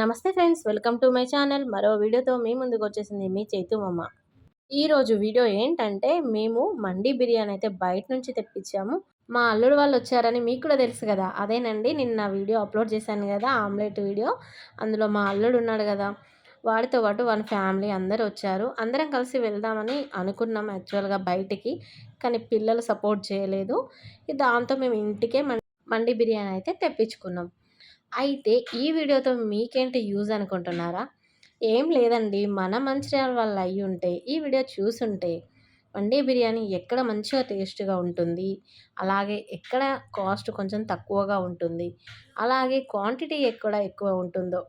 నమస్తే friends welcome to my channel. మరో వీడియోతో మీ ముందుకు వచ్చేసింది మీ చైతుమమ్మ ఈరోజు వీడియో ఏంటంటే మేము మండి బిర్యానీ అయితే బయట నుంచి తెప్పించాము. మా అల్లుడు వాళ్ళు వచ్చారని మీకు కూడా తెలుసు కదా. అదేనండి నిన్న వీడియో అప్లోడ్ చేశాను కదా ఆమ్లెట్ వీడియో. అందులో మా అల్లుడు ఉన్నాడు కదా. వాడితో పాటు వాళ్ళ ఫ్యామిలీ అందరూ వచ్చారు. అందరం కలిసి వెళ్దామని అనుకున్నాం యాక్చువల్గా బయటికి కానీ పిల్లలు సపోర్ట్ చేయలేదు. దాంతో మేము ఇంటికే మండి బిర్యానీ అయితే తెప్పించుకున్నాం. అయితే ఈ వీడియోతో మీకేంటి యూజ్ అనుకుంటున్నారా? ఏం లేదండి. మన మంచిర్యాల వల్ల అయి ఉంటే ఈ వీడియో చూసుంటే వండే బిర్యానీ ఎక్కడ మంచిగా టేస్ట్గా ఉంటుంది అలాగే ఎక్కడ కాస్ట్ కొంచెం తక్కువగా ఉంటుంది అలాగే క్వాంటిటీ ఎక్కడ ఎక్కువ ఉంటుందో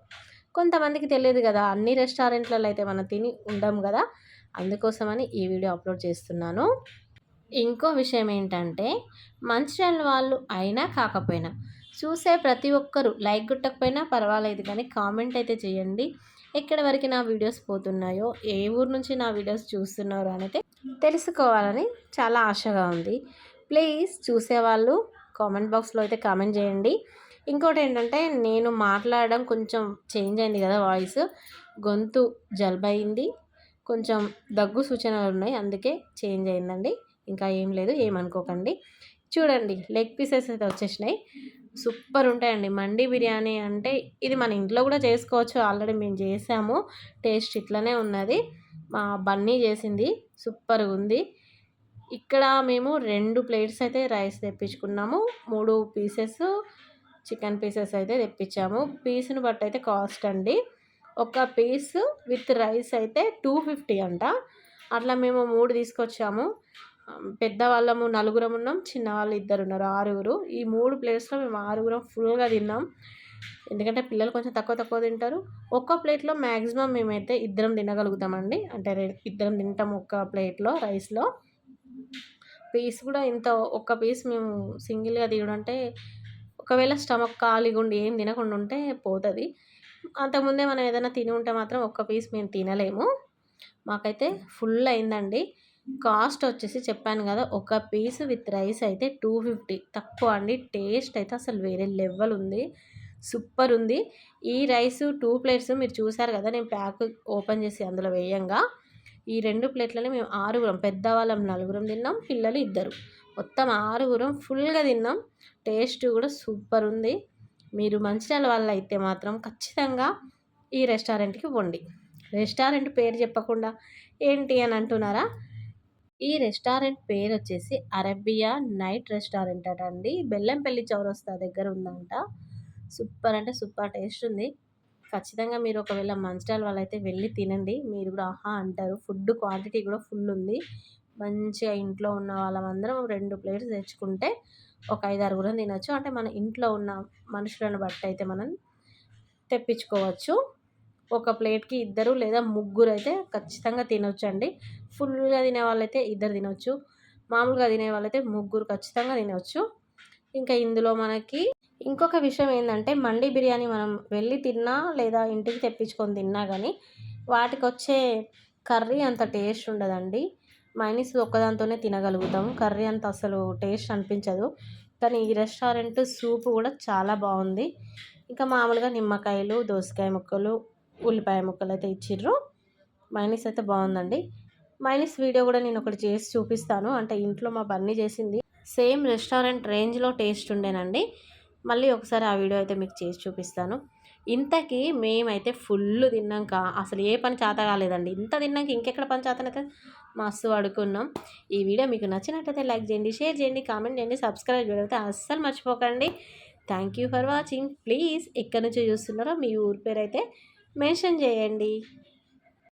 కొంతమందికి తెలియదు కదా. అన్ని రెస్టారెంట్లలో అయితే మనం తిని ఉండం కదా. అందుకోసమని ఈ వీడియో అప్లోడ్ చేస్తున్నాను. ఇంకో విషయం ఏంటంటే మంచిర్యాల వాళ్ళు అయినా కాకపోయినా చూసే ప్రతి ఒక్కరు లైక్ గుట్టకపోయినా పర్వాలేదు కానీ కామెంట్ అయితే చేయండి. ఎక్కడి వరకు నా వీడియోస్ పోతున్నాయో ఏ ఊరు నుంచి నా వీడియోస్ చూస్తున్నారో అనేది తెలుసుకోవాలని చాలా ఆశగా ఉంది. ప్లీజ్ చూసేవాళ్ళు కామెంట్ బాక్స్లో అయితే కామెంట్ చేయండి. ఇంకోటి ఏంటంటే నేను మాట్లాడడం కొంచెం చేంజ్ అయింది కదా వాయిస్ గొంతు జలుబయింది కొంచెం దగ్గు సూచనలు ఉన్నాయి అందుకే చేంజ్ అయిందండి. ఇంకా ఏం లేదు ఏమనుకోకండి. చూడండి లెగ్ పీసెస్ అయితే వచ్చేసినాయి. సూపర్ ఉంటాయండి. మండి బిర్యానీ అంటే ఇది మన ఇంట్లో కూడా చేసుకోవచ్చు. ఆల్రెడీ మేము చేసాము. టేస్ట్ ఇట్లనే ఉన్నది. మా బన్నీ చేసింది. సూపర్గా ఉంది. ఇక్కడ మేము రెండు ప్లేట్స్ అయితే రైస్ తెప్పించుకున్నాము. మూడు పీసెస్ చికెన్ పీసెస్ అయితే తెప్పించాము. పీస్ని బట్టి అయితే కాస్ట్ అండి. ఒక పీస్ విత్ రైస్ అయితే టూ ఫిఫ్టీ అంట. అట్లా మేము మూడు తీసుకొచ్చాము. పెద్దవాళ్ళము నలుగురం ఉన్నాం చిన్నవాళ్ళు ఇద్దరు ఉన్నారు ఆరుగురు. ఈ మూడు ప్లేట్స్లో మేము ఆరుగురం ఫుల్గా తిన్నాం. ఎందుకంటే పిల్లలు కొంచెం తక్కువ తక్కువ తింటారు. ఒక్క ప్లేట్లో మ్యాక్సిమం మేమైతే ఇద్దరం తినగలుగుతామండి. అంటే ఇద్దరం తింటాం ఒక్క ప్లేట్లో రైస్లో. పీస్ కూడా ఇంత ఒక్క పీస్ మేము సింగిల్గా తీయడంటే ఒకవేళ స్టమక్ ఖాళీగా ఉండి ఏం తినకుండా ఉంటే పోతుంది. అంతకుముందే మనం ఏదైనా తిని ఉంటే మాత్రం ఒక్క పీస్ మేము తినలేము. మాకైతే ఫుల్ అయిందండి. కాస్ట్ వచ్చేసి చెప్పాను కదా ఒక పీస్ విత్ రైస్ అయితే టూ ఫిఫ్టీ. తక్కువ అండి టేస్ట్ అయితే అసలు వేరే లెవెల్ ఉంది. సూపర్ ఉంది. ఈ రైస్ టూ ప్లేట్స్ మీరు చూసారు కదా నేను ప్యాక్ ఓపెన్ చేసి అందులో వేయంగా. ఈ రెండు ప్లేట్లని మేము ఆరుగురం పెద్దవాళ్ళం నలుగురం తిన్నాం పిల్లలు ఇద్దరు. మొత్తం ఆరుగురం ఫుల్గా తిన్నాం. టేస్ట్ కూడా సూపర్ ఉంది. మీరు మంచిర్యాల వాళ్ళు అయితే మాత్రం ఖచ్చితంగా ఈ రెస్టారెంట్కి వండి రెస్టారెంట్ పేరు చెప్పకుండా ఏంటి అని అంటున్నారా? ఈ రెస్టారెంట్ పేరు వచ్చేసి అరబియా నైట్ రెస్టారెంట్ అట అండి బెల్లంపల్లి చౌరస్తా దగ్గర ఉందంట. సూపర్ అంటే సూపర్ టేస్ట్ ఉంది. ఖచ్చితంగా మీరు ఒకవేళ మంచిర్యాల వాళ్ళైతే వెళ్ళి తినండి. మీరు కూడా ఆహా అంటారు. ఫుడ్ క్వాంటిటీ కూడా ఫుల్ ఉంది. మంచిగా ఇంట్లో ఉన్న వాళ్ళమందరం రెండు ప్లేట్స్ తెచ్చుకుంటే ఒక ఐదు ఆరుగురం తినొచ్చు. అంటే మన ఇంట్లో ఉన్న మనుషులను బట్టి అయితే మనం తెప్పించుకోవచ్చు. ఒక ప్లేట్కి ఇద్దరు లేదా ముగ్గురు అయితే ఖచ్చితంగా తినొచ్చు అండి ఫుల్గా తినే వాళ్ళైతే ఇద్దరు తినొచ్చు. మామూలుగా తినే వాళ్ళైతే ముగ్గురు ఖచ్చితంగా తినవచ్చు ఇంకా ఇందులో మనకి ఇంకొక విషయం ఏంటంటే మండి బిర్యానీ మనం వెళ్ళి తిన్నా లేదా ఇంటికి తెప్పించుకొని తిన్నా కానీ వాటికి వచ్చే కర్రీ అంత టేస్ట్ ఉండదండి. మైనస్ ఒక్కదాంతోనే తినగలుగుతాం. కర్రీ అంత అసలు టేస్ట్ అనిపించదు. కానీ ఈ రెస్టారెంట్ సూప్ కూడా చాలా బాగుంది. ఇంకా మామూలుగా నిమ్మకాయలు దోసకాయ ముక్కలు ఉల్లిపాయ ముక్కలు అయితే ఇచ్చిర్రు. మైనీస్ అయితే బాగుందండి. మైనీస్ వీడియో కూడా నేను ఒకటి చేసి చూపిస్తాను. అంటే ఇంట్లో మా బన్నీ చేసింది. సేమ్ రెస్టారెంట్ రేంజ్లో టేస్ట్ ఉండేనండి. మళ్ళీ ఒకసారి ఆ వీడియో అయితే మీకు చేసి చూపిస్తాను. ఇంతకీ మేమైతే ఫుల్ తిన్నాక అసలు ఏ పని చేత కాలేదండి. ఇంత తిన్నాక ఇంకెక్కడ పని చేతనైతే మస్తు అడుకున్నాం ఈ వీడియో మీకు నచ్చినట్టయితే లైక్ చేయండి షేర్ చేయండి కామెంట్ చేయండి సబ్స్క్రైబ్ చేయడం అస్సలు మర్చిపోకండి. Thank you for watching. Please ఎక్కడి నుంచి చూస్తున్నారో మీ ఊరి పేరు అయితే మెన్షన్ చేయండి.